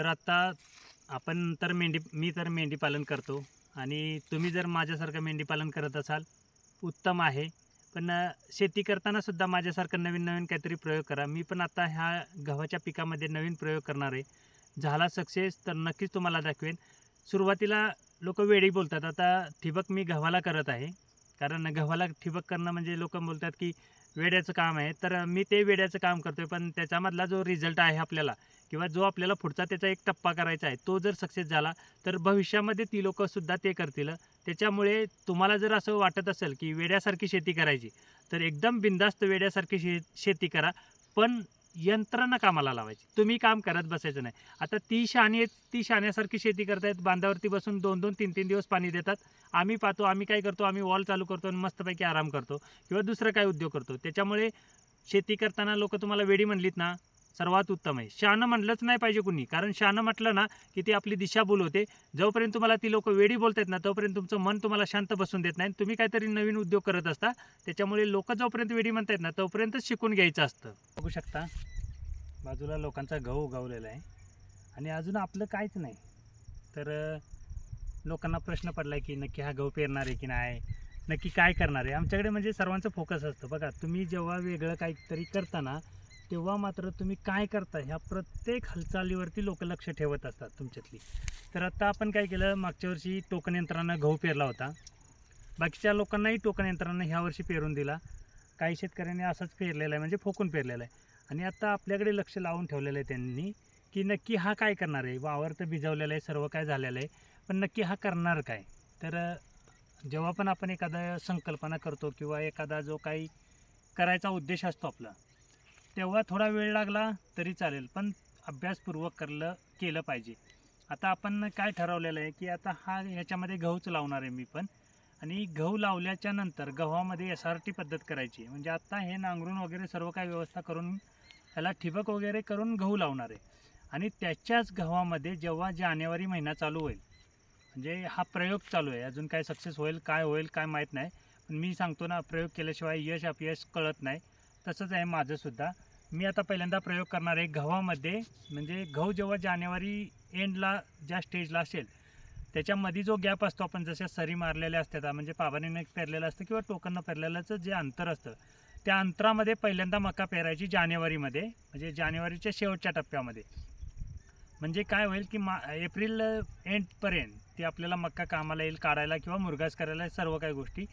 तर आत्ता आपण तर मेंढी मी तर मेंढीपालन करतो. आणि तुम्ही जर माझ्यासारखं मेंढीपालन करत असाल उत्तम आहे. पण शेती करताना सुद्धा माझ्यासारखं नवीन नवीन काहीतरी प्रयोग करा. मी पण आता ह्या गव्हाच्या पिकामध्ये नवीन प्रयोग करणार आहे. झाला सक्सेस तर नक्कीच तुम्हाला दाखवेन. सुरुवातीला लोक वेळी बोलतात. आता ठिबक मी गव्हाला करत आहे. कारण गव्हाला ठिबक करणं म्हणजे लोक बोलतात की वेड्याचं काम आहे. तर मी ते वेड्याचं काम करतोय पण त्याच्यामधला जो रिझल्ट आहे आपल्याला किंवा जो आपल्याला पुढचा त्याचा एक टप्पा करायचा आहे तो जर सक्सेस झाला तर भविष्यामध्ये ती लोकंसुद्धा ते करतील. त्याच्यामुळे तुम्हाला जर असं वाटत असेल की वेड्यासारखी शेती करायची तर एकदम बिंदास्त वेड्यासारखी शे शेती करा. पण यंत्रणा कामाला लावायची. तुम्ही काम करत बसायचं नाही. आता ती शहाणी आहेत ती शाण्यासारखी शेती करतायत बांधावरती बसून दोन दोन तीन तीन दिवस पाणी देतात. आम्ही पाहतो आम्ही काय करतो आम्ही वॉल चालू करतो आणि मस्तपैकी आराम करतो किंवा दुसरं काय उद्योग करतो. त्याच्यामुळे शेती करताना लोक तुम्हाला वेडी म्हणलीत ना सर्वात उत्तम आहे. शहाणं म्हटलंच नाही पाहिजे कुणी कारण शहाणं म्हटलं ना की ती आपली दिशाभूल होते. जोपर्यंत तुम्हाला ती लोक वेडी बोलतात ना तोपर्यंत तुमचं मन तुम्हाला शांत बसून देत नाही. तुम्ही काहीतरी नवीन उद्योग करत असता त्याच्यामुळे लोक जोपर्यंत वेडी म्हणतात ना तोपर्यंत शिकून घ्यायचं असतं. बघू शकता बाजूला लोकांचा गहू उगवलेला आहे. आणि अजून आपलं काहीच नाही. तर लोकांना प्रश्न पडला की नक्की हा गहू पेरणार आहे की नाही? नक्की काय करणार आहे? आमच्याकडे म्हणजे सर्वांचं फोकस असतं. बघा तुम्ही जेव्हा वेगळं काहीतरी करताना तेव्हा मात्र तुम्ही काय करता ह्या प्रत्येक हालचालीवरती लोक लक्ष ठेवत असतात तुमच्यातली. तर आत्ता आपण काय केलं मागच्या वर्षी टोकन यंत्रानं गहू पेरला होता. बाकीच्या लोकांनाही टोकन यंत्रानं ह्या वर्षी पेरून दिला. काही शेतकऱ्यांनी असंच पेरलेलं आहे म्हणजे फोकून पेरलेलं आहे. आणि आता आपल्याकडे लक्ष लावून ठेवलेलं आहे त्यांनी की नक्की हा काय करणार आहे? वावर तर भिजवलेलं आहे सर्व काय झालेलं आहे पण नक्की हा करणार काय? तर जेव्हा पण आपण एखादा संकल्पना करतो किंवा एखादा जो काही करायचा उद्देश असतो आपला तेव्हा थोडा वेळ लागला तरी चालेल पण अभ्यासपूर्वक करलं केलं पाहिजे. आता आपण काय ठरवलेलं आहे की आता हा ह्याच्यामध्ये गहूच लावणार आहे मी पण आणि गहू लावल्याच्या नंतर गव्हामध्ये एस आर टी पद्धत करायची म्हणजे आत्ता हे नांगरून वगैरे सर्व काही व्यवस्था करून त्याला ठिबक वगैरे करून गहू लावणार आहे. आणि त्याच्याच गव्हामध्ये जेव्हा जानेवारी महिना चालू होईल म्हणजे हा प्रयोग चालू आहे. अजून काय सक्सेस होईल काय होईल काय माहीत नाही. पण मी सांगतो ना प्रयोग केल्याशिवाय यश अपयश कळत नाही. तसंच आहे माझंसुद्धा मी आता पहिल्यांदा प्रयोग करणार आहे गव्हामध्ये. म्हणजे गहू जेव्हा जानेवारी एंडला ज्या स्टेजला असेल त्याच्यामध्ये जो गॅप असतो आपण जशा सरी मारलेल्या असतात म्हणजे पाभारीनं पेरलेलं असतं किंवा टोकननं पेरलेल्याचं जे अंतर असतं त्या अंतरामध्ये पहिल्यांदा मका पेरायची जानेवारीमध्ये म्हणजे जानेवारीच्या शेवटच्या टप्प्यामध्ये. म्हणजे काय होईल की मा एप्रिल एंडपर्यंत ती आपल्याला मक्का कामाला येईल काढायला किंवा मुरगास करायला सर्व काही गोष्टी.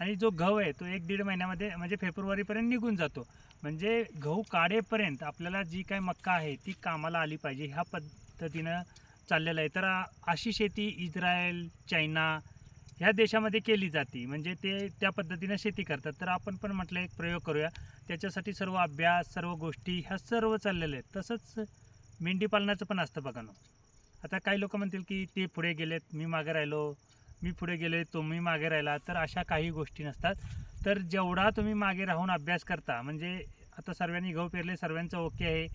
आणि जो गहू आहे तो एक दीड महिन्यामध्ये म्हणजे फेब्रुवारीपर्यंत निघून जातो. म्हणजे गहू काढेपर्यंत आपल्याला जी काही मक्का आहे ती कामाला आली पाहिजे ह्या पद्धतीनं चाललेलं आहे. तर अशी शेती इस्रायल चायना ह्या देशामध्ये केली जाते. म्हणजे ते त्या पद्धतीनं शेती करतात. तर आपण पण म्हटलं एक प्रयोग करूया. त्याच्यासाठी सर्व अभ्यास सर्व गोष्टी ह्या सर्व चाललेल्या आहेत. तसंच मेंढी पालनाचं पण असतं बघा आता काही लोक म्हणतील की ते पुढे गेलेत मी मागे राहिलो मी पुढे गेले तुम्ही मागे राहिला. तर अशा काही गोष्टी नसतात. तर जेवढा तुम्ही मागे राहून अभ्यास करता म्हणजे आता सर्वांनी गहू पेरले सर्वांचं ओके आहे.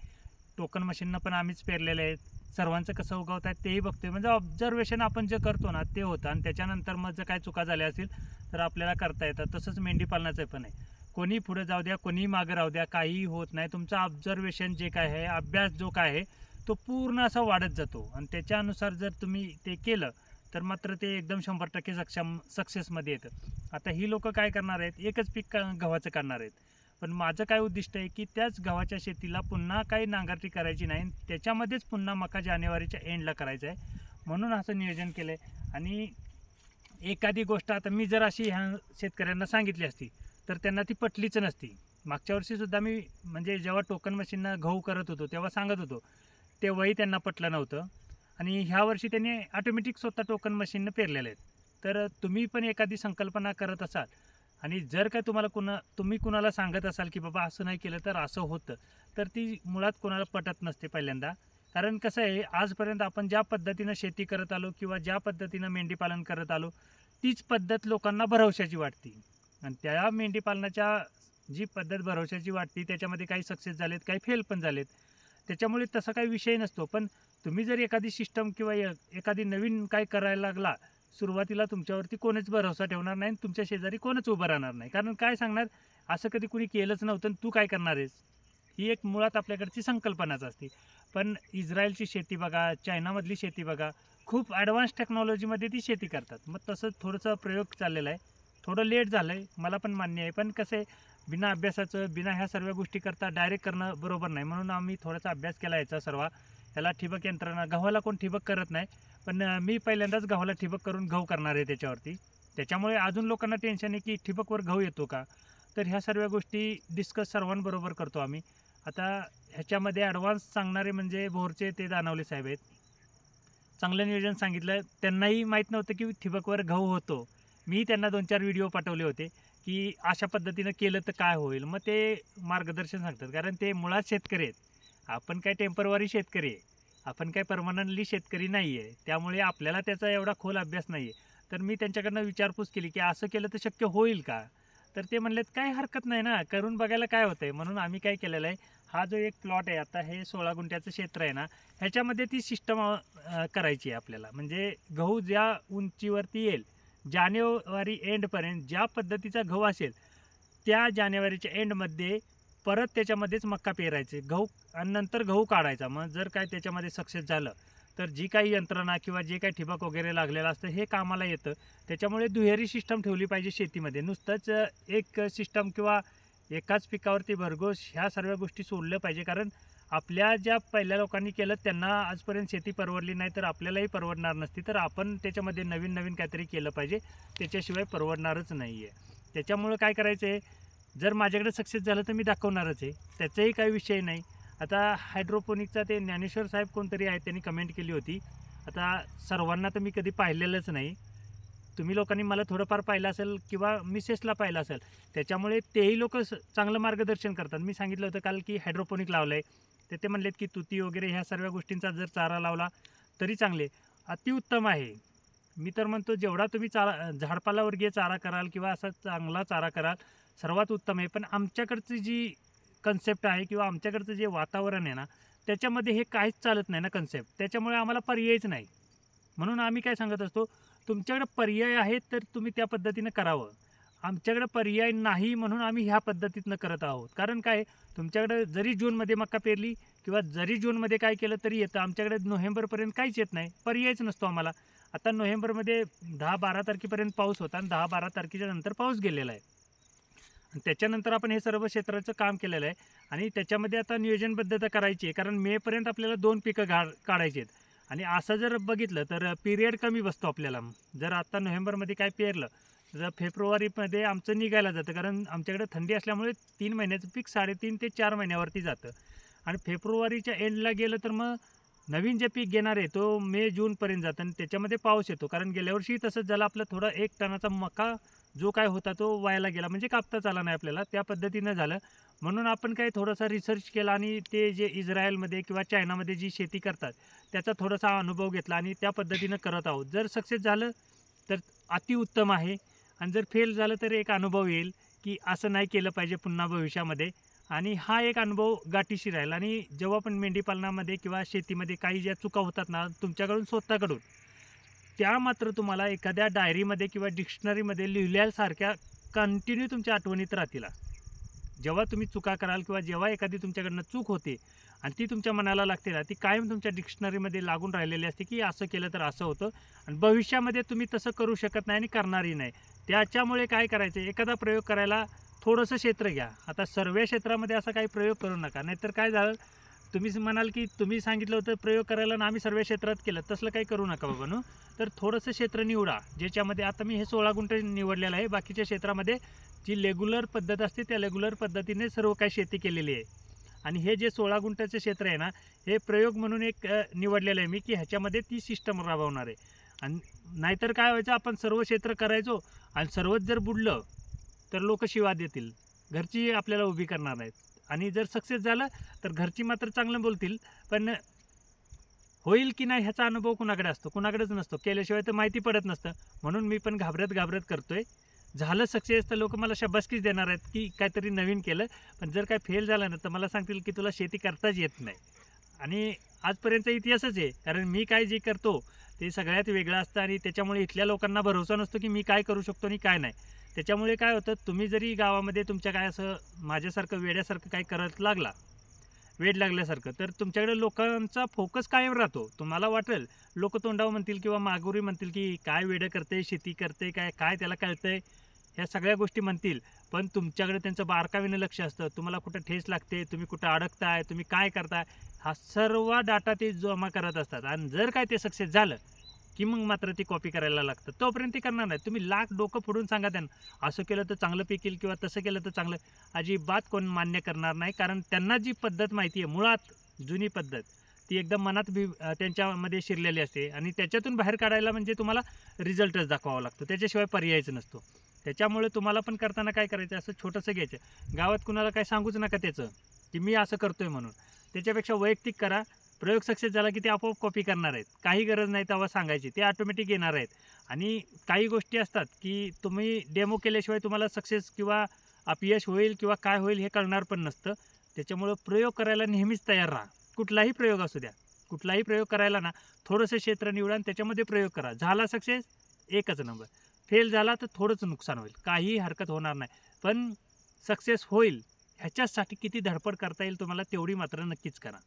टोकन मशीननं पण आम्हीच पेरलेले आहेत सर्वांचं कसं उगवत आहे तेही बघतोय. म्हणजे ऑब्झर्वेशन आपण जे करतो ना ते होतं. आणि त्याच्यानंतर मग जर काय चुका झाल्या असतील तर आपल्याला करता येतात तसंच मेंढी पालनाचं पण आहे. कोणी पुढे जाऊ द्या कोणीही मागे राहू द्या काहीही होत नाही. तुमचं ऑब्झर्वेशन जे काय आहे अभ्यास जो काय आहे तो पूर्ण असा वाढत जातो. आणि त्याच्यानुसार जर तुम्ही ते केलं तर मात्र ते एकदम शंभर टक्के सक्षम सक्सेसमध्ये येतं. आता ही लोक काय करणार आहेत? एकच पीक गव्हाचं काढणार आहेत. पण माझं काय उद्दिष्ट आहे की त्याच गव्हाच्या शेतीला पुन्हा काही नांगरटी करायची नाही. त्याच्यामध्येच पुन्हा मका जानेवारीच्या एंडला करायचं आहे. म्हणून असं नियोजन केलं आहे आणि एखादी गोष्ट आता मी जर अशी ह्या शेतकऱ्यांना सांगितली असती तर त्यांना ती पटलीच नसती. मागच्या वर्षीसुद्धा मी म्हणजे जेव्हा टोकन मशीननं गहू करत होतो तेव्हा सांगत होतो तेव्हाही त्यांना पटलं नव्हतं. आणि ह्या वर्षी त्यांनी ऑटोमॅटिक स्वतः टोकन मशीननं पेरलेले आहेत. तर तुम्ही पण एखादी संकल्पना करत असाल आणि जर काय तुम्हाला कुणा तुम्ही कुणाला सांगत असाल की बाबा असं नाही केलं तर असं होतं तर ती मुळात कोणाला पटत नसते पहिल्यांदा. कारण कसं आहे आजपर्यंत आपण ज्या पद्धतीनं शेती करत आलो किंवा ज्या पद्धतीनं मेंढीपालन करत आलो तीच पद्धत लोकांना भरवशाची वाटते. आणि त्या मेंढीपालनाच्या जी पद्धत भरवशाची वाटते त्याच्यामध्ये काही सक्सेस झालेत काही फेल पण झालेत. त्याच्यामुळे तसा काही विषय नसतो. पण तुम्ही जर एखादी सिस्टम किंवा एखादी नवीन काय करायला लागला सुरुवातीला तुमच्यावरती कोणीच भरोसा ठेवणार नाही आणि तुमच्या शेजारी कोणच उभं राहणार नाही. कारण काय सांगणार? असं कधी कुणी केलंच नव्हतं आणि तू काय करणार आहेस? ही एक मुळात आपल्याकडची संकल्पनाच असते. पण इस्रायलची शेती बघा चायनामधली शेती बघा खूप ॲडव्हान्स टेक्नॉलॉजीमध्ये ती शेती करतात. मग तसं थोडंसं प्रयोग चाललेला आहे. थोडं लेट झालं आहे मला पण मान्य आहे. पण कसं आहे बिना अभ्यासाचं बिना ह्या सर्व गोष्टी करता डायरेक्ट करणं बरोबर नाही. म्हणून आम्ही थोडासा अभ्यास केला याचा सर्व. याला ठिबक यंत्रणा गव्हाला कोण ठिबक करत नाही. पण मी पहिल्यांदाच गव्हाला ठिबक करून गहू करणार आहे त्याच्यावरती. त्याच्यामुळे अजून लोकांना टेन्शन आहे की ठिबकवर गहू येतो का? तर ह्या सर्व गोष्टी डिस्कस सर्वांबरोबर करतो आम्ही. आता ह्याच्यामध्ये ॲडव्हान्स सांगणारे म्हणजे भोरचे ते दानवले साहेब आहेत. चांगलं नियोजन सांगितलं. त्यांनाही माहीत नव्हतं की ठिबकवर गहू होतो. मी त्यांना दोन चार व्हिडिओ पाठवले होते की अशा पद्धतीनं केलं तर काय होईल? मग ते मार्गदर्शन सांगतात. कारण ते मुळात शेतकरी आहेत. आपण काय टेम्परवारी शेतकरी आहे. आपण काय परमनंटली शेतकरी नाही आहे त्यामुळे आपल्याला त्याचा एवढा खोल अभ्यास नाही आहे तर मी त्यांच्याकडनं विचारपूस केली की असं केलं तर शक्य होईल का? तर ते म्हणलेत काय हरकत नाही ना करून बघायला काय होतं आहे म्हणून आम्ही काय केलेलं आहे हा जो एक प्लॉट आहे आता हे सोळा गुंठ्याचं क्षेत्र आहे ना ह्याच्यामध्ये ती सिस्टम करायची आहे आपल्याला. म्हणजे गहू ज्या उंचीवरती येईल जानेवारी एंडपर्यंत ज्या पद्धतीचा गहू असेल त्या जानेवारीच्या एंडमध्ये परत त्याच्यामध्येच मक्का पेरायचे. गहू आणि नंतर गहू काढायचा. मग जर काय त्याच्यामध्ये सक्सेस झालं तर जी काही यंत्रणा किंवा जे काही ठिबक वगैरे लागलेलं असतं हे कामाला येतं. त्याच्यामुळे दुहेरी सिस्टम ठेवली पाहिजे शेतीमध्ये. नुसतंच एक सिस्टम किंवा एकाच पिकावरती भरघोस ह्या सर्व गोष्टी सोडल्या पाहिजे. कारण आपल्या ज्या पहिल्या लोकांनी केलं त्यांना आजपर्यंत शेती परवडली नाही तर आपल्यालाही परवडणार नसती. तर आपण त्याच्यामध्ये नवीन नवीन काहीतरी केलं पाहिजे. त्याच्याशिवाय परवडणारच नाही आहे त्याच्यामुळं काय करायचं आहे जर माझ्याकडे सक्सेस झालं तर मी दाखवणारच आहे. त्याचाही काही विषय नाही. आता हायड्रोपोनिकचा ते ज्ञानेश्वर साहेब कोणतरी आहेत त्यांनी कमेंट केली होती. आता सर्वांना तर मी कधी पाहिलेलंच नाही. तुम्ही लोकांनी मला थोडंफार पाहिलं असेल किंवा मिसेसला पाहिलं असेल त्याच्यामुळे तेही लोक चांगलं मार्गदर्शन करतात. मी सांगितलं होतं काल की हायड्रोपोनिक लावलं आहे तर ते म्हणलेत की तुती वगैरे ह्या सर्व गोष्टींचा जर चारा लावला तरी चांगले. अतिउत्तम आहे. मी तर म्हणतो जेवढा तुम्ही चारा झाडपालावर्गीय चारा कराल किंवा असा चांगला चारा कराल सर्वात उत्तम आहे. पण आमच्याकडची जी कन्सेप्ट आहे किंवा आमच्याकडचं जे वातावरण आहे ना त्याच्यामध्ये हे काहीच चालत नाही ना कन्सेप्ट त्याच्यामुळे आम्हाला पर्यायच नाही. म्हणून आम्ही काय सांगत असतो तुमच्याकडे पर्याय आहेत तर तुम्ही त्या पद्धतीनं करावं. आमच्याकडे पर्याय नाही म्हणून आम्ही ह्या पद्धतीतनं करत आहोत. कारण काय तुमच्याकडे जरी जूनमध्ये मक्का पेरली किंवा जरी जूनमध्ये काय केलं तरी येतं. आमच्याकडे नोव्हेंबरपर्यंत काहीच येत नाही. पर्यायच नसतो आम्हाला. आता नोव्हेंबरमध्ये दहा बारा तारखेपर्यंत पाऊस होता आणि दहा बारा तारखेच्या नंतर पाऊस गेलेला आहे. त्याच्यानंतर आपण हे सर्व क्षेत्राचं काम केलेलं आहे. आणि त्याच्यामध्ये आता नियोजनबद्धता करायची आहे कारण मेपर्यंत आपल्याला दोन पिकं घा काढायची आहेत. आणि असं जर बघितलं तर पिरियड कमी बसतो आपल्याला. जर आता नोव्हेंबरमध्ये काय पेरलं तर फेब्रुवारीमध्ये आमचं निघायला जातं कारण आमच्याकडे थंडी असल्यामुळे तीन महिन्याचं पीक साडेतीन ते चार महिन्यावरती जातं. आणि फेब्रुवारीच्या एंडला गेलं तर मग नवीन जे पीक घेणार आहे तो मे जूनपर्यंत जातं आणि त्याच्यामध्ये पाऊस येतो. कारण गेल्या वर्षी तसंच झालं आपलं थोडा एक टनाचा मका जो काय होता तो व्हायला गेला. म्हणजे कापताच आला नाही आपल्याला. त्या पद्धतीनं झालं. म्हणून आपण काय थोडासा रिसर्च केला आणि ते जे इस्रायलमध्ये किंवा चायनामध्ये जी शेती करतात त्याचा थोडासा अनुभव घेतला आणि त्या पद्धतीनं करत आहोत. जर सक्सेस झालं तर अतिउत्तम आहे. आणि जर फेल झालं तर एक अनुभव येईल की असं नाही केलं पाहिजे पुन्हा भविष्यामध्ये. आणि हा एक अनुभव गाठीशी राहील. आणि जेव्हा पण मेंढीपालनामध्ये किंवा शेतीमध्ये काही ज्या चुका होतात ना तुमच्याकडून स्वतःकडून त्या मात्र तुम्हाला एखाद्या डायरीमध्ये किंवा डिक्शनरीमध्ये लिहिल्यासारख्या कंटिन्यू तुमच्या आठवणीत राहतील. जेव्हा तुम्ही चुका कराल किंवा जेव्हा एखादी तुमच्याकडनं चूक होते आणि ती तुमच्या मनाला लागते ना ती कायम तुमच्या डिक्शनरीमध्ये लागून राहिलेली असते की असं केलं तर असं होतं आणि भविष्यामध्ये तुम्ही तसं करू शकत नाही आणि करणारही नाही. त्याच्यामुळे काय करायचं एखादा प्रयोग करायला थोडंसं क्षेत्र घ्या. आता सर्व क्षेत्रामध्ये असा काही प्रयोग करू नका नाहीतर काय झालं? तुम्हीच म्हणाल की तुम्ही सांगितलं होतं प्रयोग करायला ना आम्ही सर्व क्षेत्रात केलं. तसलं काही करू नका बाबांनो तर थोडंसं क्षेत्र निवडा ज्याच्यामध्ये आता मी हे सोळा गुंठ निवडलेलं आहे. बाकीच्या क्षेत्रामध्ये जी रेग्युलर पद्धत असते त्या रेग्युलर पद्धतीने सर्व काही शेती केलेली आहे. आणि हे जे सोळा गुंठाचं क्षेत्र आहे ना हे प्रयोग म्हणून एक निवडलेलं आहे मी की ह्याच्यामध्ये ती सिस्टम राबवणार आहे. आणि नाहीतर काय व्हायचं आपण सर्व क्षेत्र करायचो आणि सर्वच जर बुडलं तर लोक शिवा देतील. घरची आपल्याला उभी करणार नाहीत. आणि जर सक्सेस झालं तर घरची मात्र चांगलं बोलतील. पण होईल की नाही ह्याचा अनुभव कुणाकडे असतो? कुणाकडेच नसतो. केल्याशिवाय तर माहिती पडत नसतं. म्हणून मी पण घाबरत घाबरत करतोय. झालं सक्सेस तर लोक मला शब्बासकीच देणार आहेत की काहीतरी नवीन केलं. पण जर काय फेल झालं ना तर मला सांगतील की तुला शेती करताच येत नाही. आणि आजपर्यंतचा इतिहासच आहे. कारण मी काय जे करतो ते सगळ्यात वेगळं असतं आणि त्याच्यामुळे इथल्या लोकांना भरोसा नसतो की मी काय करू शकतो आणि काय नाही. त्याच्यामुळे काय होतं तुम्ही जरी गावामध्ये तुमच्या काय असं माझ्यासारखं वेड्यासारखं काय करत लागला वेड लागल्यासारखं तर तुमच्याकडे लोकांचा फोकस कायम राहतो. तुम्हाला वाटेल लोक तोंडावर म्हणतील किंवा मागोरी म्हणतील की काय वेडं करते शेती करते काय काय त्याला कळतंय ह्या सगळ्या गोष्टी म्हणतील. पण तुमच्याकडे त्यांचं बारकावीनं लक्ष असतं. तुम्हाला कुठं ठेस लागते तुम्ही कुठं अडकताय तुम्ही काय करताय हा सर्व डाटा ते जमा करत असतात. आणि जर काय ते सक्सेस झालं की मग मात्र ती कॉपी करायला लागतं. तोपर्यंत ते करणार नाही. तुम्ही लाख डोकं फोडून सांगा त्यांना असं केलं तर चांगलं पीक येईल किंवा तसं केलं तर चांगलं. अजिबात कोण मान्य करणार नाही कारण त्यांना जी पद्धत माहिती आहे मुळात जुनी पद्धत ती एकदम मनात बी त्यांच्यामध्ये शिरलेली असते आणि त्याच्यातून बाहेर काढायला म्हणजे तुम्हाला रिझल्टच दाखवावा लागतो. त्याच्याशिवाय पर्यायच नसतो. त्याच्यामुळे तुम्हाला पण करताना काय करायचं असं छोटंसं घ्यायचं. गावात कुणाला काय सांगूच नका त्याचं की मी असं करतोय म्हणून. त्याच्यापेक्षा वैयक्तिक करा. प्रयोग सक्सेस झाला की ते आपोआप कॉपी करणार आहेत. काही गरज नाही तेव्हा सांगायची. ते ऑटोमॅटिक येणार आहेत. आणि काही गोष्टी असतात की तुम्ही डेमो केल्याशिवाय तुम्हाला सक्सेस किंवा अपयश होईल किंवा काय होईल हे कळणार पण नसतं. त्याच्यामुळं प्रयोग करायला नेहमीच तयार राहा. कुठलाही प्रयोग असू द्या. कुठलाही प्रयोग करायला ना थोडंसं क्षेत्र निवडा आणि त्याच्यामध्ये प्रयोग करा. झाला सक्सेस एकच नंबर फेल झाला तर थोडंच नुकसान होईल. काहीही हरकत होणार नाही. पण सक्सेस होईल ह्याच्यासाठी किती धडपड करता येईल तुम्हाला तेवढी मात्र नक्कीच करा.